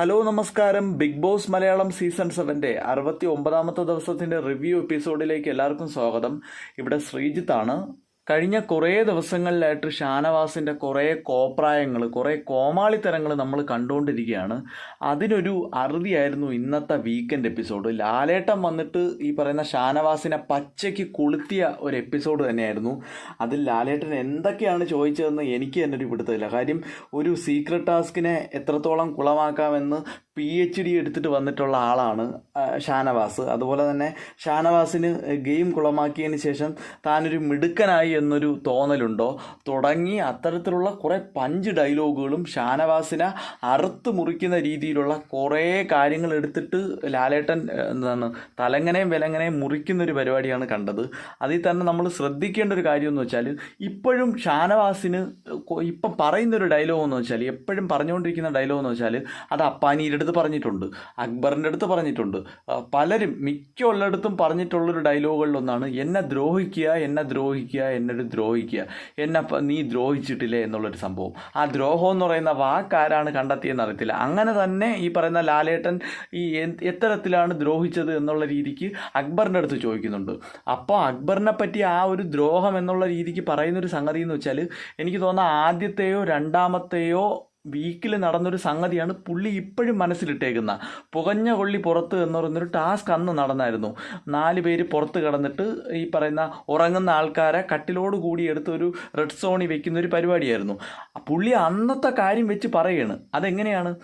Hello നമസ്കാരം. Big Boss Malayalam season സെവന്റെ അറുപത്തി ഒമ്പതാമത്തെ ദിവസത്തിന്റെ റിവ്യൂ എപ്പിസോഡിലേക്ക് എല്ലാവർക്കും സ്വാഗതം. ഇവിടെ ശ്രീജിത്താണ് കഴിഞ്ഞ കുറേ ദിവസങ്ങളിലായിട്ട് ഷാനവാസിന്റെ കുറേ കോപ്രായങ്ങൾ കുറേ കോമാളിത്തരങ്ങൾ നമ്മൾ കണ്ടുകൊണ്ടിരിക്കുകയാണ്. അതിനൊരു അറുതിയായിരുന്നു ഇന്നത്തെ വീക്കെൻഡ് എപ്പിസോഡ് ലാലേട്ടൻ വന്നിട്ട് ഈ പറയുന്ന ഷാനവാസിനെ പച്ചയ്ക്ക് കൊളുത്തിയ ഒരു എപ്പിസോഡ് തന്നെയായിരുന്നു. അതിൽ ലാലേട്ടൻ എന്തൊക്കെയാണ് ചോദിച്ചതെന്ന് എനിക്ക് തന്നെ ഒരു പിടുത്തമില്ല കാര്യം ഒരു സീക്രട്ട് ടാസ്കിനെ എത്രത്തോളം കുളമാക്കാമെന്ന് പി എച്ച് ഡി എടുത്തിട്ട് വന്നിട്ടുള്ള ആളാണ് ഷാനവാസ്. അതുപോലെ തന്നെ ഷാനവാസിന് ഗെയിം കുളമാക്കിയതിന് ശേഷം താനൊരു മിടുക്കനായി എന്നൊരു തോന്നലുണ്ടോ? തുടങ്ങി അത്തരത്തിലുള്ള കുറേ പഞ്ച് ഡയലോഗുകളും ഷാനവാസിനെ അറുത്ത് മുറിക്കുന്ന രീതിയിലുള്ള കുറേ കാര്യങ്ങൾ എടുത്തിട്ട് ലാലേട്ടൻ എന്താണ് തലങ്ങനെയും വിലങ്ങനെയും മുറിക്കുന്ന ഒരു പരിപാടിയാണ് കണ്ടത്. അതിൽ തന്നെ നമ്മൾ ശ്രദ്ധിക്കേണ്ട ഒരു കാര്യം എന്ന് വെച്ചാൽ ഇപ്പോഴും ഷാനവാസിന് ഇപ്പം പറയുന്ന ഒരു ഡയലോഗ് എന്ന് വെച്ചാൽ എപ്പോഴും പറഞ്ഞുകൊണ്ടിരിക്കുന്ന ഡയലോഗ് എന്ന് വെച്ചാൽ അത് അപ്പാനിയുടെ അടുത്ത് പറഞ്ഞിട്ടുണ്ട് അക്ബറിന്റെ അടുത്ത് പറഞ്ഞിട്ടുണ്ട്. പലരും മിക്ക ഉള്ളിടത്തും പറഞ്ഞിട്ടുള്ളൊരു ഡയലോഗുകളിലൊന്നാണ് എന്നെ ദ്രോഹിക്കുക എന്നെ ദ്രോഹിക്കുക എന്നൊരു ദ്രോഹിക്കുക. എന്നെ നീ ദ്രോഹിച്ചിട്ടില്ലേ എന്നുള്ളൊരു സംഭവം. ആ ദ്രോഹം എന്ന് പറയുന്ന വാക്കാരാണ് കണ്ടെത്തിയെന്ന് അറിയത്തില്ല. അങ്ങനെ തന്നെ ഈ പറയുന്ന ലാലേട്ടൻ ഈ എത്തരത്തിലാണ് ദ്രോഹിച്ചത് എന്നുള്ള രീതിക്ക് അക്ബറിന്റെ അടുത്ത് ചോദിക്കുന്നുണ്ട്. അപ്പോൾ അക്ബറിനെ പറ്റി ആ ഒരു ദ്രോഹം എന്നുള്ള രീതിക്ക് പറയുന്നൊരു സംഗതി എന്ന് വെച്ചാൽ എനിക്ക് തോന്നുന്ന ആദ്യത്തെയോ രണ്ടാമത്തെയോ വീക്കിൽ നടന്നൊരു സംഗതിയാണ് പുള്ളി ഇപ്പോഴും മനസ്സിലിട്ടേക്കുന്ന. പുകഞ്ഞ കൊള്ളി പുറത്ത് എന്ന് പറയുന്നൊരു ടാസ്ക് അന്ന് നടന്നായിരുന്നു. നാല് പേര് പുറത്ത് കിടന്നിട്ട് ഈ പറയുന്ന ഉറങ്ങുന്ന ആൾക്കാരെ കട്ടിലോട് കൂടി എടുത്ത് ഒരു റെഡ് സോണി വെക്കുന്ന ഒരു പരിപാടിയായിരുന്നു. പുള്ളി അന്നത്തെ കാര്യം വെച്ച് പറയാണ്. അതെങ്ങനെയാണ്?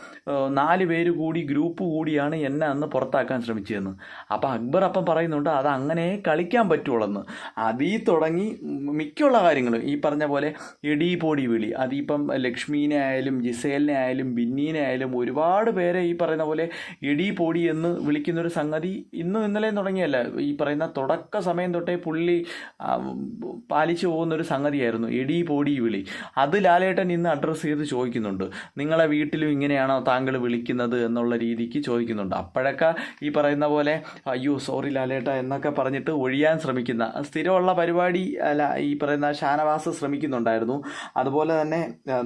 നാല് പേര് കൂടി ഗ്രൂപ്പ് കൂടിയാണ് എന്നെ അന്ന് പുറത്താക്കാൻ ശ്രമിച്ചതെന്ന്. അപ്പോൾ അക്ബർ അപ്പം പറയുന്നുണ്ട് അത് അങ്ങനെ കളിക്കാൻ പറ്റുള്ളെന്ന് അതിൽ തുടങ്ങി മിക്കുള്ള കാര്യങ്ങളും. ഈ പറഞ്ഞ പോലെ എടി പൊടി വിളി അതിപ്പം ലക്ഷ്മീനെ ആയാലും ജിസേലിനെ ആയാലും ബിന്നീനെ ആയാലും ഒരുപാട് പേരെ ഈ പറയുന്ന പോലെ ഇടി പൊടി എന്ന് വിളിക്കുന്നൊരു സംഗതി ഇന്നും ഇന്നലെയും തുടങ്ങിയല്ല. ഈ പറയുന്ന തുടക്ക സമയം തൊട്ടേ പുള്ളി പാലിച്ചു പോകുന്നൊരു സംഗതിയായിരുന്നു. ഇടി പൊടി വിളി. അത് ലാലേട്ടൻ ഇന്ന് അഡ്രസ്സ് ചെയ്ത് ചോദിക്കുന്നുണ്ട്. നിങ്ങളെ വീട്ടിലും ഇങ്ങനെയാണോ താങ്കൾ വിളിക്കുന്നത് എന്നുള്ള രീതിക്ക് ചോദിക്കുന്നുണ്ട്. അപ്പോഴൊക്കെ ഈ പറയുന്ന പോലെ അയ്യോ സോറി ലാലേട്ട എന്നൊക്കെ പറഞ്ഞിട്ട് ഒഴിയാൻ ശ്രമിക്കുന്ന സ്ഥിരമുള്ള പരിപാടി അല്ല ഈ പറയുന്ന ഷാനവാസ് ശ്രമിക്കുന്നുണ്ടായിരുന്നു. അതുപോലെ തന്നെ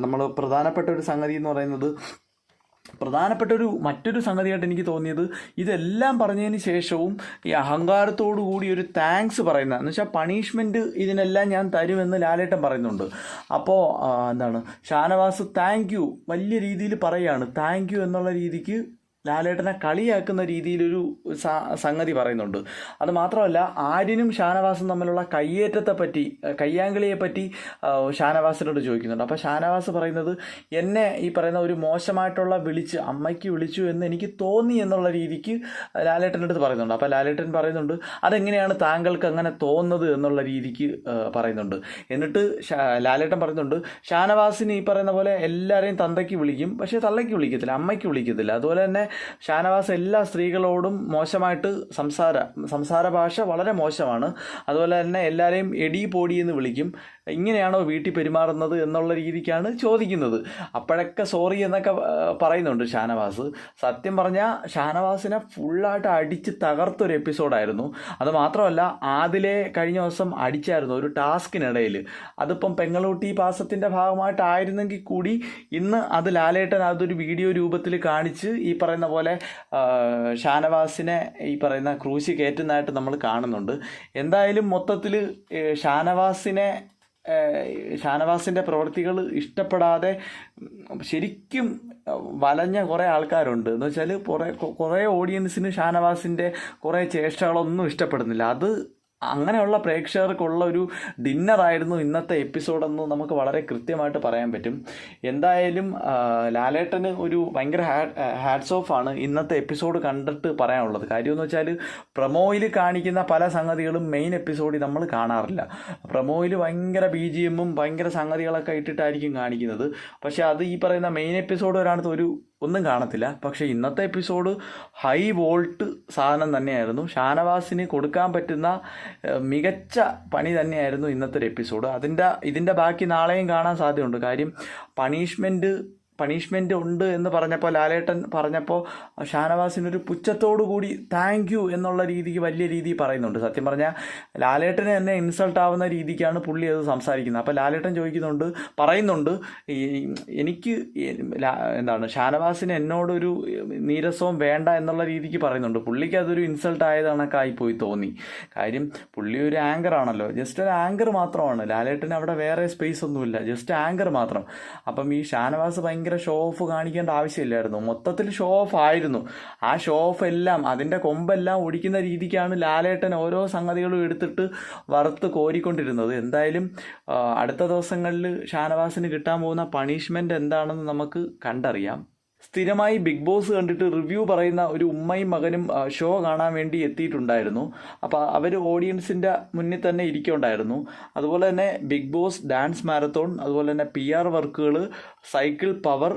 നമ്മൾ പ്രധാനപ്പെട്ട ഒരു സംഗതി എന്ന് പറയുന്നത് പ്രധാനപ്പെട്ട ഒരു മറ്റൊരു സംഗതിയായിട്ട് എനിക്ക് തോന്നിയത് ഇതെല്ലാം പറഞ്ഞതിന് ശേഷവും ഈ അഹങ്കാരത്തോടു കൂടി ഒരു താങ്ക്സ് പറയുന്ന എന്ന് വെച്ചാൽ പണിഷ്മെന്റ് ഇതിനെല്ലാം ഞാൻ തരുമെന്ന് ലാലേട്ടൻ പറയുന്നുണ്ട്. അപ്പോൾ എന്താണ്? ഷാനവാസ് താങ്ക് യു വലിയ രീതിയിൽ പറയുകയാണ് താങ്ക് യു എന്നുള്ള രീതിക്ക് ലാലേട്ടനെ കളിയാക്കുന്ന രീതിയിലൊരു സംഗതി പറയുന്നുണ്ട്. അത് മാത്രമല്ല ആര്യനും ഷാനവാസും തമ്മിലുള്ള കയ്യേറ്റത്തെ പറ്റി കയ്യാങ്കളിയെ പറ്റി ഷാനവാസിനോട് ചോദിക്കുന്നുണ്ട്. അപ്പോൾ ഷാനവാസ് പറയുന്നത് എന്നെ ഈ പറയുന്ന ഒരു മോശമായിട്ടുള്ള വിളിച്ച് അമ്മയ്ക്ക് വിളിച്ചു എന്ന് എനിക്ക് തോന്നി എന്നുള്ള രീതിക്ക് ലാലേട്ടന്റെ അടുത്ത് പറയുന്നുണ്ട്. അപ്പോൾ ലാലേട്ടൻ പറയുന്നുണ്ട് അതെങ്ങനെയാണ് താങ്കൾക്ക് അങ്ങനെ തോന്നുന്നത് എന്നുള്ള രീതിക്ക് പറയുന്നുണ്ട്. എന്നിട്ട് ലാലേട്ടൻ പറയുന്നുണ്ട് ഷാനവാസിന് ഈ പറയുന്ന പോലെ എല്ലാവരെയും തന്തയ്ക്ക് വിളിക്കും പക്ഷേ തള്ളയ്ക്ക് വിളിക്കത്തില്ല അമ്മയ്ക്ക് വിളിക്കത്തില്ല. അതുപോലെ തന്നെ ഷാനവാസ് എല്ലാ സ്ത്രീകളോടും മോശമായിട്ട് സംസാര സംസാര ഭാഷ വളരെ മോശമാണ്. അതുപോലെ തന്നെ എല്ലാവരെയും എടി പോടി എന്ന് വിളിക്കും. ഇങ്ങനെയാണോ വീട്ടിൽ പെരുമാറുന്നത് എന്നുള്ള രീതിക്കാണ് ചോദിക്കുന്നത്. അപ്പോഴൊക്കെ സോറി എന്നൊക്കെ പറയുന്നുണ്ട് ഷാനവാസ്. സത്യം പറഞ്ഞാൽ ഷാനവാസിനെ ഫുള്ളായിട്ട് അടിച്ച് തകർത്തൊരു എപ്പിസോഡായിരുന്നു അത് മാത്രമല്ല ആദിലെ കഴിഞ്ഞ ദിവസം അടിച്ചായിരുന്നു ഒരു ടാസ്കിനിടയിൽ അതിപ്പം പെങ്ങളൂട്ടി പാസത്തിന്റെ ഭാഗമായിട്ടായിരുന്നെങ്കിൽ കൂടി ഇന്ന് അത് ലാലേട്ടൻ അതൊരു വീഡിയോ രൂപത്തിൽ കാണിച്ച് ഈ പറയുന്ന പോലെ ഷാനവാസിനെ ഈ പറയുന്ന ക്രൂശി കയറ്റുന്നതായിട്ട് നമ്മൾ കാണുന്നുണ്ട്. എന്തായാലും മൊത്തത്തിൽ ഷാനവാസിനെ ഷാനവാസിന്റെ പ്രവൃത്തികൾ ഇഷ്ടപ്പെടാതെ ശരിക്കും വലഞ്ഞ കുറേ ആൾക്കാരുണ്ട്. എന്ന് വെച്ചാൽ കുറേ കുറേ ഓഡിയൻസിന് ഷാനവാസിന്റെ കുറേ ചേഷ്ടകളൊന്നും ഇഷ്ടപ്പെടുന്നില്ല. അത് അങ്ങനെയുള്ള പ്രേക്ഷകർക്കുള്ള ഒരു ഡിന്നറായിരുന്നു ഇന്നത്തെ എപ്പിസോഡെന്ന് നമുക്ക് വളരെ കൃത്യമായിട്ട് പറയാൻ പറ്റും. എന്തായാലും ലാലേട്ടന് ഒരു ഭയങ്കര ഹാറ്റ്സ് ഓഫ് ആണ് ഇന്നത്തെ എപ്പിസോഡ് കണ്ടിട്ട് പറയാനുള്ളത്. കാര്യമെന്ന് വെച്ചാൽ പ്രൊമോയിൽ കാണിക്കുന്ന പല സംഗതികളും മെയിൻ എപ്പിസോഡിൽ നമ്മൾ കാണാറില്ല. പ്രൊമോയിൽ ഭയങ്കര ബി ജി എമ്മും ഭയങ്കര സംഗതികളൊക്കെ ഇട്ടിട്ടായിരിക്കും കാണിക്കുന്നത്. പക്ഷേ അത് ഈ പറയുന്ന മെയിൻ എപ്പിസോഡ് വരാണത്ത് ഒരു ഒന്നും കാണത്തില്ല. പക്ഷേ ഇന്നത്തെ എപ്പിസോഡ് ഹൈ വോൾട്ട് സാധനം തന്നെയായിരുന്നു. ഷാനവാസിന് കൊടുക്കാൻ പറ്റുന്ന മികച്ച പണി തന്നെയായിരുന്നു ഇന്നത്തെ ഒരു എപ്പിസോഡ്. അതിന്റെ ഇതിന്റെ ബാക്കി നാളെയും കാണാൻ സാധ്യതയുണ്ട്. കാര്യം പണിഷ്മെന്റ് പണിഷ്മെന്റ് ഉണ്ട് എന്ന് പറഞ്ഞപ്പോൾ ലാലേട്ടൻ പറഞ്ഞപ്പോൾ ഷാനവാസിനൊരു പുച്ഛത്തോടു കൂടി താങ്ക് യു എന്നുള്ള രീതിക്ക് വലിയ രീതിയിൽ പറയുന്നുണ്ട്. സത്യം പറഞ്ഞാൽ ലാലേട്ടന് തന്നെ ഇൻസൾട്ട് ആവുന്ന രീതിക്കാണ് പുള്ളി അത് സംസാരിക്കുന്നത്. അപ്പോൾ ലാലേട്ടൻ ചോദിക്കുന്നുണ്ട് പറയുന്നുണ്ട് എനിക്ക് എന്താണ് ഷാനവാസിന് എന്നോടൊരു നീരസവും വേണ്ട എന്നുള്ള രീതിക്ക് പറയുന്നുണ്ട്. പുള്ളിക്ക് അതൊരു ഇൻസൾട്ട് ആയത് കണക്കായി പോയി തോന്നി. കാര്യം പുള്ളി ഒരു ആങ്കർ ആണല്ലോ. ജസ്റ്റ് ഒരു ആങ്കർ മാത്രമാണ്. ലാലേട്ടന് അവിടെ വേറെ സ്പേസ് ഒന്നുമില്ല. ജസ്റ്റ് ആങ്കർ മാത്രം. അപ്പം ഈ ഷാനവാസ് ഭയങ്കര ഷോ ഓഫ് കാണിക്കേണ്ട ആവശ്യമില്ലായിരുന്നു. മൊത്തത്തിൽ ഷോ ഓഫ് ആയിരുന്നു. ആ ഷോ ഓഫ് എല്ലാം അതിന്റെ കൊമ്പെല്ലാം ഒടിക്കുന്ന രീതിക്കാണ് ലാലേട്ടൻ ഓരോ സംഗതികളും എടുത്തിട്ട് വറുത്ത് കോരിക്കൊണ്ടിരുന്നത്. എന്തായാലും അടുത്ത ദിവസങ്ങളിൽ ഷാനവാസിന് കിട്ടാൻ പോകുന്ന പണിഷ്മെന്റ് എന്താണെന്ന് നമുക്ക് കണ്ടറിയാം. സ്ഥിരമായി ബിഗ് ബോസ് കണ്ടിട്ട് റിവ്യൂ പറയുന്ന ഒരു ഉമ്മയും മകനും ഷോ കാണാൻ വേണ്ടി എത്തിയിട്ടുണ്ടായിരുന്നു. അപ്പോൾ അവർ ഓഡിയൻസിന്റെ മുന്നിൽ തന്നെ ഇരിക്കുന്നുണ്ടായിരുന്നു അതുപോലെ തന്നെ ബിഗ് ബോസ് ഡാൻസ് മാരത്തോൺ അതുപോലെ തന്നെ പി ആർ വർക്കുകൾ സൈക്കിൾ പവർ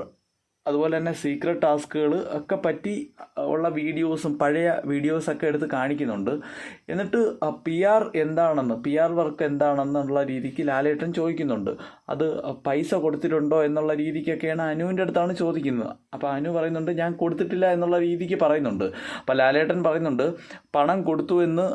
അതുപോലെ തന്നെ സീക്രട്ട് ടാസ്കുകൾ ഒക്കെ പറ്റി ഉള്ള വീഡിയോസും പഴയ വീഡിയോസൊക്കെ എടുത്ത് കാണിക്കുന്നുണ്ട്. എന്നിട്ട് പി ആർ എന്താണെന്ന് പി ആർ വർക്ക് എന്താണെന്നുള്ള രീതിക്ക് ലാലേട്ടൻ ചോദിക്കുന്നുണ്ട്. അത് പൈസ കൊടുത്തിട്ടുണ്ടോ എന്നുള്ള രീതിക്കൊക്കെയാണ് അനുവിന്റെ അടുത്താണ് ചോദിക്കുന്നത്. അപ്പോൾ അനു പറയുന്നുണ്ട് ഞാൻ കൊടുത്തിട്ടില്ല എന്നുള്ള രീതിക്ക് പറയുന്നുണ്ട്. അപ്പോൾ ലാലേട്ടൻ പറയുന്നുണ്ട് പണം കൊടുത്തു എന്ന്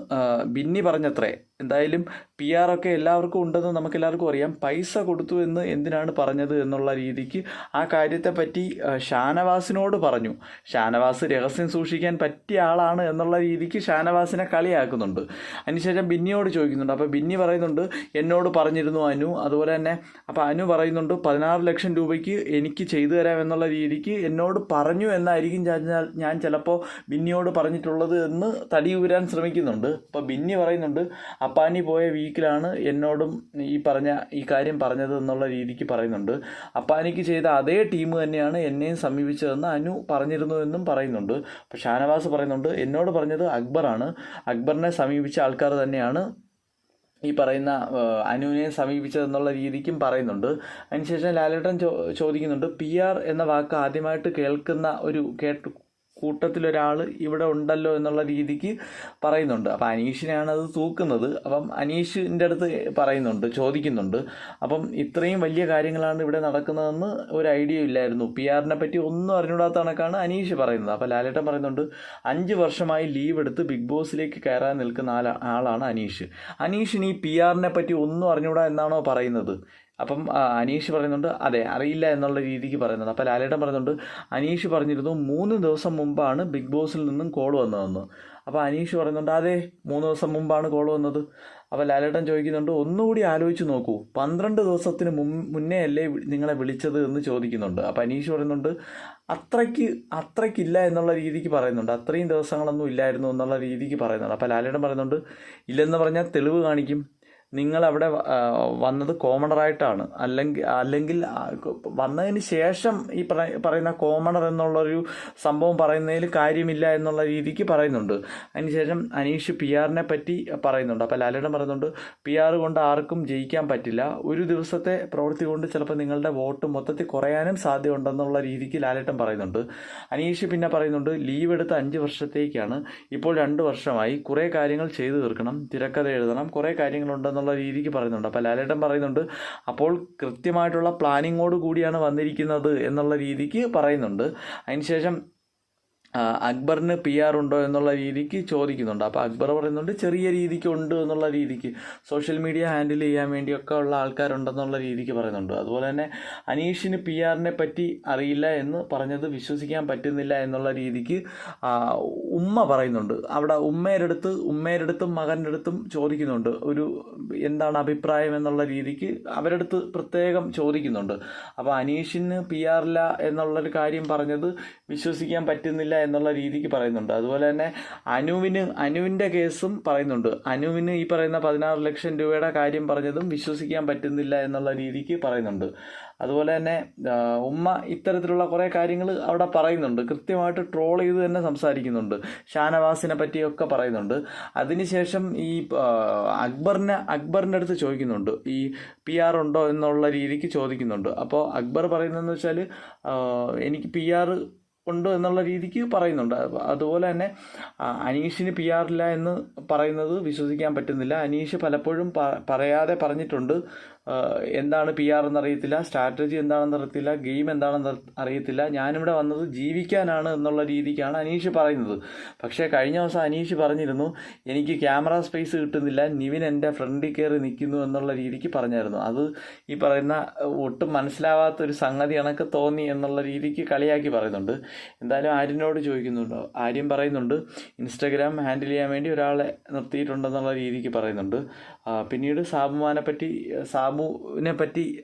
ബിന്നി പറഞ്ഞത്രേ. എന്തായാലും പി ആർ ഒക്കെ എല്ലാവർക്കും ഉണ്ടെന്ന് നമുക്ക് എല്ലാവർക്കും അറിയാം. പൈസ കൊടുത്തു എന്ന് എന്തിനാണ് പറഞ്ഞത് എന്നുള്ള രീതിക്ക് ആ കാര്യത്തെപ്പറ്റി ഷാനവാസിനോട് പറഞ്ഞു. ഷാനവാസ് രഹസ്യം സൂക്ഷിക്കാൻ പറ്റിയ ആളാണ് എന്നുള്ള രീതിക്ക് ഷാനവാസിനെ കളിയാക്കുന്നുണ്ട്. അതിനുശേഷം ബിന്നിയോട് ചോദിക്കുന്നുണ്ട്. അപ്പോൾ ബിന്നി പറയുന്നുണ്ട് എന്നോട് പറഞ്ഞിരുന്നു അനു. അതുപോലെ തന്നെ അപ്പോൾ അനു പറയുന്നുണ്ട് പതിനാറ് ലക്ഷം രൂപയ്ക്ക് എനിക്ക് ചെയ്തു തരാം എന്നുള്ള രീതിക്ക് എന്നോട് പറഞ്ഞു എന്നായിരിക്കും ഞാൻ ഞാൻ ചിലപ്പോൾ ബിന്നിയോട് പറഞ്ഞിട്ടുള്ളത് എന്ന് തടി ഊരാൻ ശ്രമിക്കുന്നുണ്ട്. അപ്പോൾ ബിന്നി പറയുന്നുണ്ട് അപ്പാനി പോയ വീക്കിലാണ് എന്നോടും ഈ പറഞ്ഞ ഈ കാര്യം പറഞ്ഞത് എന്നുള്ള രീതിക്ക് പറയുന്നുണ്ട്. അപ്പാനിക്ക് ചെയ്ത അതേ ടീം തന്നെയാണ് എന്നെയും സമീപിച്ചതെന്ന് അനു പറഞ്ഞിരുന്നു എന്നും പറയുന്നുണ്ട്. അപ്പോൾ ഷാനവാസ് പറയുന്നുണ്ട് എന്നോട് പറഞ്ഞത് അക്ബറാണ്. അക്ബറിനെ സമീപിച്ച ആൾക്കാർ തന്നെയാണ്. ഈ പറയുന്ന അനുവിനെ സമീപിച്ചതെന്നുള്ള രീതിക്കും പറയുന്നുണ്ട്. അതിനുശേഷം ലാലേട്ടൻ ചോ ചോദിക്കുന്നുണ്ട് പി ആർ എന്ന വാക്ക് ആദ്യമായിട്ട് കേൾക്കുന്ന ഒരു കേട്ട് കൂട്ടത്തിലൊരാൾ ഇവിടെ ഉണ്ടല്ലോ എന്നുള്ള രീതിക്ക് പറയുന്നുണ്ട്. അപ്പം അനീഷിനെയാണ് അത് തൂക്കുന്നത്. അപ്പം അനീഷിന്റെ അടുത്ത് പറയുന്നുണ്ട് ചോദിക്കുന്നുണ്ട്. അപ്പം ഇത്രയും വലിയ കാര്യങ്ങളാണ് ഇവിടെ നടക്കുന്നതെന്ന് ഒരു ഐഡിയ ഇല്ലായിരുന്നു. പി ആറിനെ പറ്റി ഒന്നും അറിഞ്ഞൂടാത്ത കണക്കാണ് അനീഷ് പറയുന്നത്. അപ്പോൾ ലാലേട്ടൻ പറയുന്നുണ്ട് അഞ്ച് വർഷമായി ലീവ് എടുത്ത് ബിഗ് ബോസിലേക്ക് കയറാൻ നിൽക്കുന്ന ആളാണ് അനീഷ്. അനീഷിന് ഈ പി ആറിനെ പറ്റി ഒന്നും അറിഞ്ഞൂടാ എന്നാണോ പറയുന്നത്? അപ്പം അനീഷ് പറയുന്നുണ്ട് അതെ അറിയില്ല എന്നുള്ള രീതിക്ക് പറയുന്നുണ്ട് അപ്പോൾ ലാലേട്ടൻ പറയുന്നുണ്ട് അനീഷ് പറഞ്ഞിരുന്നു മൂന്ന് ദിവസം മുമ്പാണ് ബിഗ് ബോസിൽ നിന്നും കോൾ വന്നതെന്ന്. അപ്പോൾ അനീഷ് പറയുന്നുണ്ട് അതെ മൂന്ന് ദിവസം മുമ്പാണ് കോൾ വന്നത്. അപ്പോൾ ലാലേട്ടൻ ചോദിക്കുന്നുണ്ട് ഒന്നുകൂടി ആലോചിച്ച് നോക്കൂ പന്ത്രണ്ട് ദിവസത്തിന് മുന്നേ അല്ലേ നിങ്ങളെ വിളിച്ചത് എന്ന് ചോദിക്കുന്നുണ്ട്. അപ്പോൾ അനീഷ് പറയുന്നുണ്ട് അത്രയ്ക്ക് അത്രയ്ക്കില്ല എന്നുള്ള രീതിക്ക് പറയുന്നുണ്ട് അത്രയും ദിവസങ്ങളൊന്നും ഇല്ലായിരുന്നു എന്നുള്ള രീതിക്ക് പറയുന്നുണ്ട്. അപ്പോൾ ലാലേട്ടൻ പറയുന്നുണ്ട് ഇല്ലെന്ന് പറഞ്ഞാൽ തെളിവ് കാണിക്കും നിങ്ങൾ അവിടെ വന്നത് കോമണറായിട്ടാണ് അല്ലെങ്കിൽ അല്ലെങ്കിൽ വന്നതിന് ശേഷം ഈ പറ- പറയുന്ന കോമണർ എന്നുള്ളൊരു സംഭവം പറയുന്നതിൽ കാര്യമില്ല എന്നുള്ള രീതിക്ക് പറയുന്നുണ്ട്. അതിനുശേഷം അനീഷ് പി ആറിനെ പറ്റി പറയുന്നുണ്ട്. അപ്പോൾ ലാലേട്ടൻ പറയുന്നുണ്ട് പി ആർ കൊണ്ട് ആർക്കും ജയിക്കാൻ പറ്റില്ല. ഒരു ദിവസത്തെ പ്രവൃത്തി കൊണ്ട് ചിലപ്പോൾ നിങ്ങളുടെ വോട്ട് മൊത്തത്തിൽ കുറയാനും സാധ്യതയുണ്ടെന്നുള്ള രീതിക്ക് ലാലേട്ടൻ പറയുന്നുണ്ട്. അനീഷ് പിന്നെ പറയുന്നുണ്ട് ലീവ് എടുത്ത് അഞ്ച് വർഷത്തേക്കാണ്. ഇപ്പോൾ രണ്ട് വർഷമായി. കുറേ കാര്യങ്ങൾ ചെയ്തു തീർക്കണം. തിരക്കഥ എഴുതണം. കുറേ കാര്യങ്ങളുണ്ടെന്നുള്ള രീതിക്ക് പറയുന്നുണ്ട്. അപ്പോൾ ലാലേട്ടൻ പറയുന്നുണ്ട് അപ്പോൾ കൃത്യമായിട്ടുള്ള പ്ലാനിങ്ങോട് കൂടിയാണ് വന്നിരിക്കുന്നത് എന്നുള്ള രീതിക്ക് പറയുന്നുണ്ട്. അതിനുശേഷം അക്ബറിന് പി ആർ ഉണ്ടോ എന്നുള്ള രീതിക്ക് ചോദിക്കുന്നുണ്ട്. അപ്പോൾ അക്ബർ പറയുന്നുണ്ട് ചെറിയ രീതിക്ക് ഉണ്ട് എന്നുള്ള രീതിക്ക്. സോഷ്യൽ മീഡിയ ഹാൻഡിൽ ചെയ്യാൻ വേണ്ടിയൊക്കെ ഉള്ള ആൾക്കാരുണ്ടെന്നുള്ള രീതിക്ക് പറയുന്നുണ്ട്. അതുപോലെ തന്നെ അനീഷിന് പി ആറിനെ പറ്റി അറിയില്ല എന്ന് പറഞ്ഞത് വിശ്വസിക്കാൻ പറ്റുന്നില്ല എന്നുള്ള രീതിക്ക് ഉമ്മ പറയുന്നുണ്ട്. അവിടെ ഉമ്മയുടെ അടുത്ത് ഉമ്മയുടെ അടുത്തും മകന്റെ അടുത്തും ചോദിക്കുന്നുണ്ട്. ഒരു എന്താണ് അഭിപ്രായം എന്നുള്ള രീതിക്ക് അവരുടെ അടുത്ത് പ്രത്യേകം ചോദിക്കുന്നുണ്ട്. അപ്പോൾ അനീഷിന് പി ആറില്ല എന്നുള്ളൊരു കാര്യം പറഞ്ഞത് വിശ്വസിക്കാൻ പറ്റുന്നില്ല എന്നുള്ള രീതിക്ക് പറയുന്നുണ്ട്. അതുപോലെ തന്നെ അനുവിന് അനുവിന്റെ കേസും പറയുന്നുണ്ട്. അനുവിന് ഈ പറയുന്ന പതിനാറ് ലക്ഷം രൂപയുടെ കാര്യം പറഞ്ഞതും വിശ്വസിക്കാൻ പറ്റുന്നില്ല എന്നുള്ള രീതിക്ക് പറയുന്നുണ്ട്. അതുപോലെ തന്നെ ഉമ്മ ഇത്തരത്തിലുള്ള കുറേ കാര്യങ്ങൾ അവിടെ പറയുന്നുണ്ട്. കൃത്യമായിട്ട് ട്രോൾ ചെയ്ത് തന്നെ സംസാരിക്കുന്നുണ്ട്. ഷാനവാസിനെ പറ്റിയൊക്കെ പറയുന്നുണ്ട്. അതിനുശേഷം ഈ അക്ബറിനെ അക്ബറിന്റെ അടുത്ത് ചോദിക്കുന്നുണ്ട്. ഈ പി ആർ ഉണ്ടോ എന്നുള്ള രീതിക്ക് ചോദിക്കുന്നുണ്ട്. അപ്പോൾ അക്ബർ പറയുന്നതെന്ന് വെച്ചാൽ എനിക്ക് പി ആർ ഉണ്ട് എന്നുള്ള രീതിക്ക് പറയുന്നുണ്ട്. അതുപോലെ തന്നെ അനീഷിന് പി ആറില്ല എന്ന് പറയുന്നത് വിശ്വസിക്കാൻ പറ്റുന്നില്ല. അനീഷ് പലപ്പോഴും പറയാതെ പറഞ്ഞിട്ടുണ്ട്. എന്താണ് പി ആർ എന്നറിയത്തില്ല സ്ട്രാറ്റജി എന്താണെന്ന് അറിയത്തില്ല ഗെയിം എന്താണെന്ന് അറിയത്തില്ല. ഞാനിവിടെ വന്നത് ജീവിക്കാനാണ് എന്നുള്ള രീതിക്കാണ് അനീഷ് പറയുന്നത്. പക്ഷേ കഴിഞ്ഞ ദിവസം അനീഷ് പറഞ്ഞിരുന്നു എനിക്ക് ക്യാമറ സ്പേസ് കിട്ടുന്നില്ല നിവിൻ എന്റെ ഫ്രണ്ടിൽ കയറി നിൽക്കുന്നു എന്നുള്ള രീതിക്ക് പറഞ്ഞായിരുന്നു. അത് ഈ പറയുന്ന ഒട്ടും മനസ്സിലാവാത്ത ഒരു സംഗതി കണക്ക് തോന്നി എന്നുള്ള രീതിക്ക് കളിയാക്കി പറയുന്നുണ്ട്. എന്തായാലും ആര്യനോട് ചോദിക്കുന്നുണ്ടോ. ആര്യം പറയുന്നുണ്ട് ഇൻസ്റ്റഗ്രാം ഹാൻഡിൽ ചെയ്യാൻ വേണ്ടി ഒരാളെ നിർത്തിയിട്ടുണ്ടെന്നുള്ള രീതിക്ക് പറയുന്നുണ്ട്. പിന്നീട് സാബുമാനെ പറ്റി സാബുവിനെ പറ്റി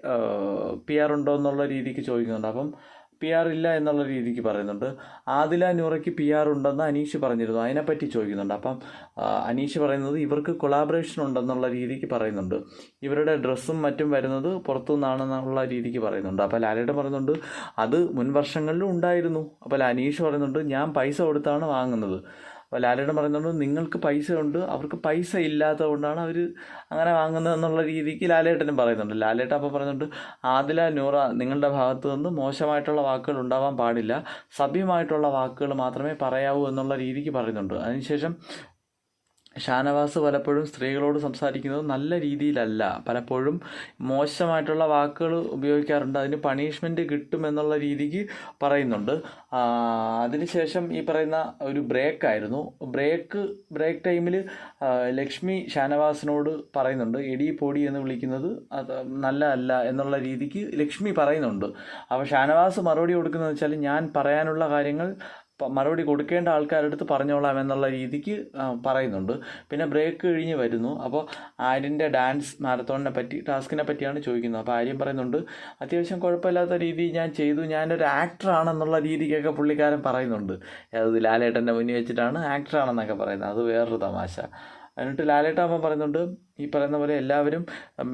പി ആർ ഉണ്ടോ എന്നുള്ള രീതിക്ക് ചോദിക്കുന്നുണ്ട്. അപ്പം പി ആർ ഇല്ല എന്നുള്ള രീതിക്ക് പറയുന്നുണ്ട്. ആദില നൂറയ്ക്ക് പി ആർ ഉണ്ടെന്ന് അനീഷ് പറഞ്ഞിരുന്നു. അതിനെപ്പറ്റി ചോദിക്കുന്നുണ്ട്. അപ്പം അനീഷ് പറയുന്നത് ഇവർക്ക് കൊളാബറേഷൻ ഉണ്ടെന്നുള്ള രീതിക്ക് പറയുന്നുണ്ട്. ഇവരുടെ ഡ്രസ്സും മറ്റും വരുന്നത് പുറത്തുനിന്നാണെന്നുള്ള രീതിക്ക് പറയുന്നുണ്ട്. അപ്പോൾ ലാലേട്ടൻ പറയുന്നുണ്ട് അത് മുൻ വർഷങ്ങളിലും ഉണ്ടായിരുന്നു. അപ്പോൾ അനീഷ് പറയുന്നുണ്ട് ഞാൻ പൈസ കൊടുത്താണ് വാങ്ങുന്നത്. അപ്പോൾ ലാലേട്ടൻ പറയുന്നുണ്ട് നിങ്ങൾക്ക് പൈസ ഉണ്ട് അവർക്ക് പൈസ ഇല്ലാത്തത് കൊണ്ടാണ് അവർ അങ്ങനെ വാങ്ങുന്നത് എന്നുള്ള രീതിക്ക് ലാലേട്ടനും പറയുന്നുണ്ട്. ലാലേട്ടൻ അപ്പോൾ പറയുന്നുണ്ട് ആദില നൂറ നിങ്ങളുടെ ഭാഗത്തു നിന്ന് മോശമായിട്ടുള്ള വാക്കുകൾ ഉണ്ടാവാൻ പാടില്ല. സഭ്യമായിട്ടുള്ള വാക്കുകൾ മാത്രമേ പറയാവൂ എന്നുള്ള രീതിക്ക് പറയുന്നുണ്ട്. അതിനുശേഷം ഷാനവാസ് പലപ്പോഴും സ്ത്രീകളോട് സംസാരിക്കുന്നത് നല്ല രീതിയിലല്ല. പലപ്പോഴും മോശമായിട്ടുള്ള വാക്കുകൾ ഉപയോഗിക്കാറുണ്ട്. അതിന് പണിഷ്മെന്റ് കിട്ടുമെന്നുള്ള രീതിക്ക് പറയുന്നുണ്ട്. അതിനുശേഷം ഈ പറയുന്ന ഒരു ബ്രേക്ക് ആയിരുന്നു. ബ്രേക്ക് ബ്രേക്ക് ടൈമിൽ ലക്ഷ്മി ഷാനവാസിനോട് പറയുന്നുണ്ട് എടി പൊടി എന്ന് വിളിക്കുന്നത് അത് നല്ലതല്ല എന്നുള്ള രീതിക്ക് ലക്ഷ്മി പറയുന്നുണ്ട്. അപ്പോൾ ഷാനവാസ് മറുപടി കൊടുക്കുന്നത് വെച്ചാൽ ഞാൻ പറയാനുള്ള കാര്യങ്ങൾ മറുപടി കൊടുക്കേണ്ട ആൾക്കാരുടെ അടുത്ത് പറഞ്ഞോളാം എന്നുള്ള രീതിക്ക് പറയുന്നുണ്ട്. പിന്നെ ബ്രേക്ക് കഴിഞ്ഞ് വരുന്നു. അപ്പോൾ ആര്യന്റെ ഡാൻസ് മാരത്തോണിനെ പറ്റി ടാസ്കിനെ പറ്റിയാണ് ചോദിക്കുന്നത്. അപ്പോൾ ആര്യം പറയുന്നുണ്ട് അത്യാവശ്യം കുഴപ്പമില്ലാത്ത രീതി ഞാൻ ചെയ്തു. ഞാനൊരു ആക്ടറാണെന്നുള്ള രീതിക്കൊക്കെ പുള്ളിക്കാരൻ പറയുന്നുണ്ട്. അത് ലാലേട്ടന്റെ മുന്നിൽ വെച്ചിട്ടാണ് ആക്ടറാണെന്നൊക്കെ പറയുന്നത്. അത് വേറൊരു തമാശ. എന്നിട്ട് ലാലേട്ട അമ്മ പറയുന്നുണ്ട് ഈ പറയുന്ന പോലെ എല്ലാവരും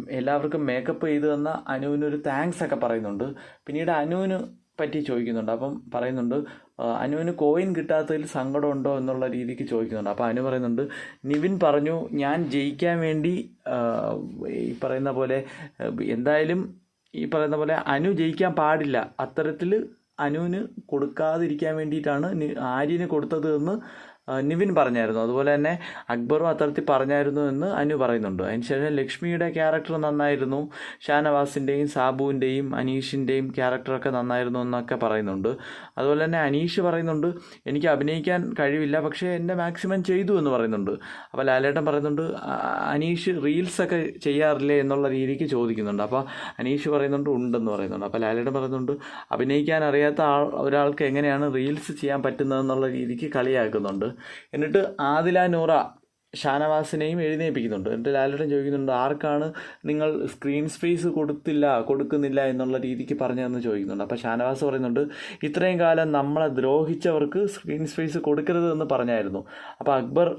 എല്ലാവർക്കും മേക്കപ്പ് ചെയ്തു തന്ന അനുവിനൊരു താങ്ക്സ് ഒക്കെ പറയുന്നുണ്ട്. പിന്നീട് അനുവിന് പറ്റി ചോദിക്കുന്നുണ്ട്. അപ്പം പറയുന്നുണ്ട് അനുവിന് കോയിൻ കിട്ടാത്തതിൽ സങ്കടമുണ്ടോ എന്നുള്ള രീതിക്ക് ചോദിക്കുന്നുണ്ട്. അപ്പോൾ അനു പറയുന്നുണ്ട് നിവിൻ പറഞ്ഞു ഞാൻ ജയിക്കാൻ വേണ്ടി ഈ പറയുന്ന പോലെ എന്തായാലും ഈ പറയുന്ന പോലെ അനു ജയിക്കാൻ പാടില്ല. അത്തരത്തിൽ അനുവിന് കൊടുക്കാതിരിക്കാൻ വേണ്ടിയിട്ടാണ് ആര്യന് കൊടുത്തത് എന്ന് നിവിൻ പറഞ്ഞായിരുന്നു. അതുപോലെ തന്നെ അക്ബറും അത്തരത്തിൽ പറഞ്ഞായിരുന്നു എന്ന് അനു പറയുന്നുണ്ട്. അതിനുശേഷം ലക്ഷ്മിയുടെ ക്യാരക്ടർ നന്നായിരുന്നു. ഷാനവാസിന്റെയും സാബുവിന്റെയും അനീഷിന്റെയും ക്യാരക്ടറൊക്കെ നന്നായിരുന്നു എന്നൊക്കെ പറയുന്നുണ്ട്. അതുപോലെ തന്നെ അനീഷ് പറയുന്നുണ്ട് എനിക്ക് അഭിനയിക്കാൻ കഴിവില്ല പക്ഷേ എന്റെ മാക്സിമം ചെയ്തു എന്ന് പറയുന്നുണ്ട്. അപ്പോൾ ലാലേട്ടൻ പറയുന്നുണ്ട് "ആ, അനീഷ് റീൽസൊക്കെ ചെയ്യാറില്ലേ എന്നുള്ള രീതിക്ക് ചോദിക്കുന്നുണ്ട്. അപ്പോൾ അനീഷ് പറയുന്നുണ്ട് ഉണ്ടെന്ന് പറയുന്നുണ്ട്. അപ്പോൾ ലാലേട്ടൻ പറയുന്നുണ്ട് അഭിനയിക്കാൻ അറിയാത്ത ആൾ ഒരാൾക്ക് എങ്ങനെയാണ് റീൽസ് ചെയ്യാൻ പറ്റുന്നതെന്നുള്ള രീതിക്ക് കളിയാക്കുന്നുണ്ട്. എന്നിട്ട് ആദില നൂറ ഷാനവാസിനെയും എഴുന്നേൽപ്പിക്കുന്നുണ്ട്. എന്നിട്ട് ലാലേട്ടൻ ചോദിക്കുന്നുണ്ട് ആർക്കാണ് നിങ്ങൾ സ്ക്രീൻ സ്പേസ് കൊടുത്തില്ല കൊടുക്കുന്നില്ല എന്നുള്ള രീതിക്ക് പറഞ്ഞതെന്ന് ചോദിക്കുന്നുണ്ട്. അപ്പോൾ ഷാനവാസ് പറയുന്നുണ്ട് ഇത്രയും കാലം നമ്മളെ ദ്രോഹിച്ചവർക്ക് സ്ക്രീൻ സ്പേസ് കൊടുക്കരുത് എന്ന് പറഞ്ഞായിരുന്നു. അപ്പോൾ അക്ബർ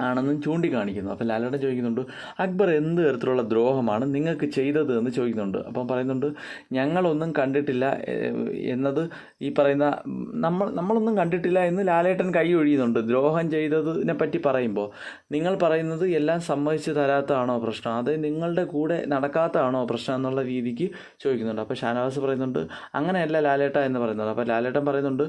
ആണെന്നും ചൂണ്ടിക്കാണിക്കുന്നു. അപ്പം ലാലേട്ടൻ ചോദിക്കുന്നുണ്ട് അക്ബർ എന്ത് തരത്തിലുള്ള ദ്രോഹമാണ് നിങ്ങൾക്ക് ചെയ്തത് എന്ന് ചോദിക്കുന്നുണ്ട്. അപ്പം പറയുന്നുണ്ട് ഞങ്ങളൊന്നും കണ്ടിട്ടില്ല എന്നത് ഈ പറയുന്ന നമ്മൾ നമ്മളൊന്നും കണ്ടിട്ടില്ല എന്ന് ലാലേട്ടൻ കൈ ഒഴിയുന്നുണ്ട്. ദ്രോഹം ചെയ്തതിനെ പറ്റി പറയുമ്പോൾ നിങ്ങൾ പറയുന്നത് എല്ലാം സമ്മതിച്ച് തരാത്തതാണോ പ്രശ്നം? അത് നിങ്ങളുടെ കൂടെ നടക്കാത്തതാണോ പ്രശ്നം എന്നുള്ള രീതിക്ക് ചോദിക്കുന്നുണ്ട്. അപ്പോൾ ഷാനവാസ് പറയുന്നുണ്ട് അങ്ങനെയല്ല ലാലേട്ട എന്ന് പറയുന്നത്. അപ്പോൾ ലാലേട്ടൻ പറയുന്നുണ്ട്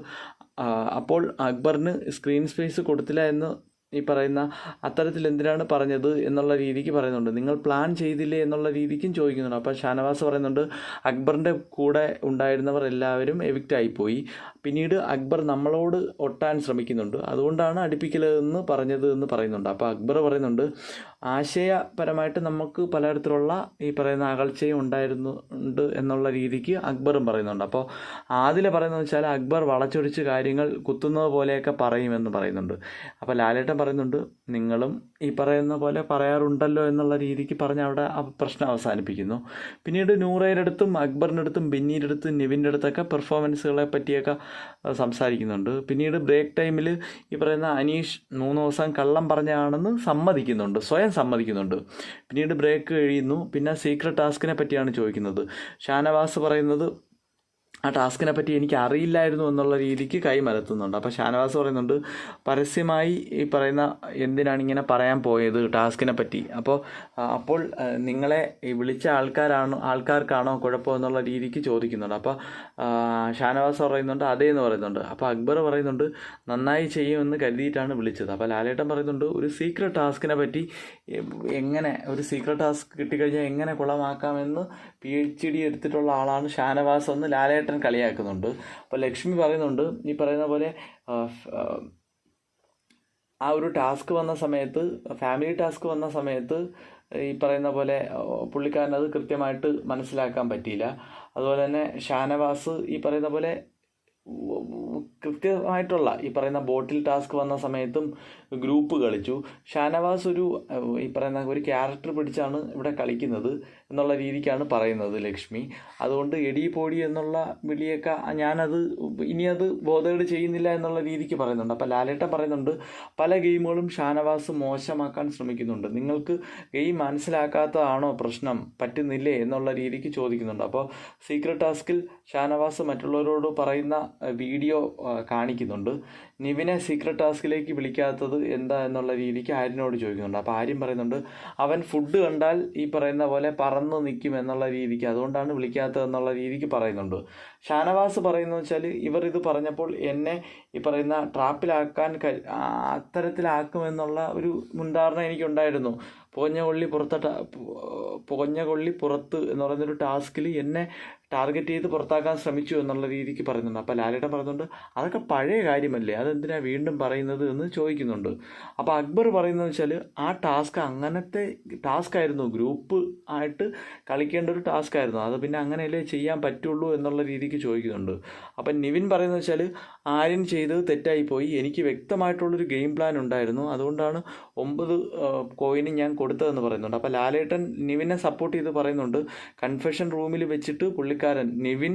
അപ്പോൾ അക്ബറിന് സ്ക്രീൻ സ്പേസ് കൊടുത്തില്ല എന്ന് ഈ പറയുന്ന അത്തരത്തിൽ എന്തിനാണ് പറഞ്ഞത് എന്നുള്ള രീതിക്ക് പറയുന്നുണ്ട്. നിങ്ങൾ പ്ലാൻ ചെയ്തില്ലേ എന്നുള്ള രീതിക്കും ചോദിക്കുന്നുണ്ട്. അപ്പോൾ ഷാനവാസ് പറയുന്നുണ്ട് അക്ബറിന്റെ കൂടെ ഉണ്ടായിരുന്നവർ എല്ലാവരും എവിക്റ്റ് ആയിപ്പോയി. പിന്നീട് അക്ബർ നമ്മളോട് ഒട്ടാൻ ശ്രമിക്കുന്നുണ്ട്. അതുകൊണ്ടാണ് അടുപ്പിക്കലെന്ന് പറഞ്ഞത് എന്ന് പറയുന്നുണ്ട്. അപ്പോൾ അക്ബർ പറയുന്നുണ്ട് ആശയപരമായിട്ട് നമുക്ക് പലതരത്തിലുള്ള ഈ പറയുന്ന അകൽച്ചയും ഉണ്ടായിരുന്നുണ്ട് എന്നുള്ള രീതിക്ക് അക്ബറും പറയുന്നുണ്ട്. അപ്പോൾ ആദ്യം പറയുന്നത് വെച്ചാൽ അക്ബർ വളച്ചൊടിച്ച് കാര്യങ്ങൾ കുത്തുന്നത് പോലെയൊക്കെ പറയുമെന്ന് പറയുന്നുണ്ട്. അപ്പോൾ ലാലേട്ടൻ പറയുന്നുണ്ട് നിങ്ങളും ഈ പറയുന്ന പോലെ പറയാറുണ്ടല്ലോ എന്നുള്ള രീതിക്ക് പറഞ്ഞ് അവിടെ ആ പ്രശ്നം അവസാനിപ്പിക്കുന്നു. പിന്നീട് നൂറയുടെ അടുത്തും അക്ബറിന്റെ അടുത്തും ബെന്നിയുടെ അടുത്തും നിവിന്റെ അടുത്തൊക്കെ പെർഫോമൻസുകളെ പറ്റിയൊക്കെ സംസാരിക്കുന്നുണ്ട്. പിന്നീട് ബ്രേക്ക് ടൈമിൽ ഈ പറയുന്ന അനീഷ് മൂന്ന് ദിവസം കള്ളം പറഞ്ഞാണെന്ന് സമ്മതിക്കുന്നുണ്ട് സ്വയം സമ്മതിക്കുന്നുണ്ട്. പിന്നീട് ബ്രേക്ക് കഴിയുന്നു. പിന്നെ സീക്രട്ട് ടാസ്കിനെ പറ്റിയാണ് ചോദിക്കുന്നത്. ഷാനവാസ് പറയുന്നത് ആ ടാസ്കിനെ പറ്റി എനിക്ക് അറിയില്ലായിരുന്നു എന്നുള്ള രീതിക്ക് കൈമലത്തുന്നുണ്ട് അപ്പോൾ ഷാനവാസ് പറയുന്നുണ്ട് പരസ്യമായി ഈ പറയുന്ന എന്തിനാണ് ഇങ്ങനെ പറയാൻ പോയത് ടാസ്കിനെ പറ്റി? അപ്പോൾ അപ്പോൾ നിങ്ങളെ വിളിച്ച ആൾക്കാരാണോ ആൾക്കാർക്കാണോ കുഴപ്പം എന്നുള്ള രീതിക്ക് ചോദിക്കുന്നുണ്ട്. അപ്പോൾ ഷാനവാസ് പറയുന്നുണ്ട് അതേ എന്ന് പറയുന്നുണ്ട്. അപ്പോൾ അക്ബർ പറയുന്നുണ്ട് നന്നായി ചെയ്യുമെന്ന് കരുതിയിട്ടാണ് വിളിച്ചത്. അപ്പോൾ ലാലേട്ടൻ പറയുന്നുണ്ട് ഒരു സീക്രട്ട് ടാസ്കിനെ പറ്റി എങ്ങനെ ഒരു സീക്രട്ട് ടാസ്ക് കിട്ടിക്കഴിഞ്ഞാൽ എങ്ങനെ കുളമാക്കാമെന്ന് പി എച്ച് ഡി എടുത്തിട്ടുള്ള ആളാണ് ഷാനവാസ് എന്ന് ലാലേട്ടൻ കളിയാക്കുന്നുണ്ട്. അപ്പോൾ ലക്ഷ്മി പറയുന്നുണ്ട് ഈ പറയുന്ന പോലെ ആ, ഒരു ടാസ്ക് വന്ന സമയത്ത് ഫാമിലി ടാസ്ക് വന്ന സമയത്ത് ഈ പറയുന്ന പോലെ പുള്ളിക്കാരൻ അത് കൃത്യമായിട്ട് മനസ്സിലാക്കാൻ പറ്റിയില്ല. അതുപോലെ തന്നെ ഷാനവാസ് ഈ പറയുന്ന പോലെ കൃത്യമായിട്ടുള്ള ഈ പറയുന്ന ബോട്ടിൽ ടാസ്ക് വന്ന സമയത്തും ഗ്രൂപ്പ് കളിച്ചു. ഷാനവാസ് ഒരു ഈ പറയുന്ന ഒരു ക്യാരക്ടർ പിടിച്ചാണ് ഇവിടെ കളിക്കുന്നത്. എന്നുള്ള രീതിക്കാണ് പറയുന്നത് ലക്ഷ്മി. അതുകൊണ്ട് എടി പോടി എന്നുള്ള വിളിയൊക്കെ ഞാനത് ഇനി അത് ബോധേഡ് ചെയ്യുന്നില്ല എന്നുള്ള രീതിക്ക് പറയുന്നുണ്ട്. അപ്പോൾ ലാലേട്ടൻ പറയുന്നുണ്ട് പല ഗെയിമുകളും ഷാനവാസ് മോശമാക്കാൻ ശ്രമിക്കുന്നുണ്ട്. നിങ്ങൾക്ക് ഗെയിം മനസ്സിലാക്കാത്തതാണോ പ്രശ്നം? പറ്റുന്നില്ലേ എന്നുള്ള രീതിക്ക് ചോദിക്കുന്നുണ്ട്. അപ്പോൾ സീക്രട്ട് ടാസ്കിൽ ഷാനവാസ് മറ്റുള്ളവരോട് പറയുന്ന വീഡിയോ കാണിക്കുന്നുണ്ട്. നിവിനെ സീക്രട്ട് ടാസ്കിലേക്ക് വിളിക്കാത്തത് എന്താ എന്നുള്ള രീതിക്ക് ആര്യനോട് ചോദിക്കുന്നുണ്ട്. അപ്പോൾ ആര്യൻ പറയുന്നുണ്ട് അവൻ ഫുഡ് കണ്ടാൽ ഈ പറയുന്ന പോലെ പറന്ന് നിൽക്കും എന്നുള്ള രീതിക്ക് അതുകൊണ്ടാണ് വിളിക്കാത്തത് എന്നുള്ള രീതിക്ക് പറയുന്നുണ്ട് ഷാനവാസ് പറയുന്നത് വെച്ചാൽ ഇവർ ഇത് പറഞ്ഞപ്പോൾ എന്നെ ഈ പറയുന്ന ട്രാപ്പിലാക്കാൻ അത്തരത്തിലാക്കുമെന്നുള്ള ഒരു മുൻധാരണ എനിക്കുണ്ടായിരുന്നു പുകഞ്ഞ കൊള്ളി പുറത്ത പുകഞ്ഞ കൊള്ളി പുറത്ത് എന്ന് പറയുന്നൊരു ടാസ്കിൽ എന്നെ ടാർഗറ്റ് ചെയ്ത് പുറത്താക്കാൻ ശ്രമിച്ചു എന്നുള്ള രീതിക്ക് പറയുന്നുണ്ട്. അപ്പോൾ ലാലേട്ടൻ പറയുന്നുണ്ട് അതൊക്കെ പഴയ കാര്യമല്ലേ? അതെന്തിനാ വീണ്ടും പറയുന്നത്? എന്ന് ചോദിക്കുന്നുണ്ട്. അപ്പോൾ അക്ബർ പറയുന്നത് വെച്ചാൽ ആ ടാസ്ക് അങ്ങനത്തെ ടാസ്ക് ആയിരുന്നു. ഗ്രൂപ്പ് ആയിട്ട് കളിക്കേണ്ട ഒരു ടാസ്ക് ആയിരുന്നു. അത് പിന്നെ അങ്ങനെയല്ലേ ചെയ്യാൻ പറ്റുള്ളൂ എന്നുള്ള രീതിക്ക് ചോദിക്കുന്നുണ്ട്. അപ്പം നിവിൻ പറയുന്നത് വെച്ചാൽ ആര്യൻ ചെയ്തത് തെറ്റായിപ്പോയി. എനിക്ക് വ്യക്തമായിട്ടുള്ളൊരു ഗെയിം പ്ലാൻ ഉണ്ടായിരുന്നു. അതുകൊണ്ടാണ് ഒമ്പത് കോയിന് ഞാൻ കൊടുത്തതെന്ന് പറയുന്നുണ്ട്. അപ്പോൾ ലാലേട്ടൻ നിവിനെ സപ്പോർട്ട് ചെയ്ത് പറയുന്നുണ്ട്. കൺഫെഷൻ റൂമിൽ വെച്ചിട്ട് പുള്ളിക്കാരൻ നിവിൻ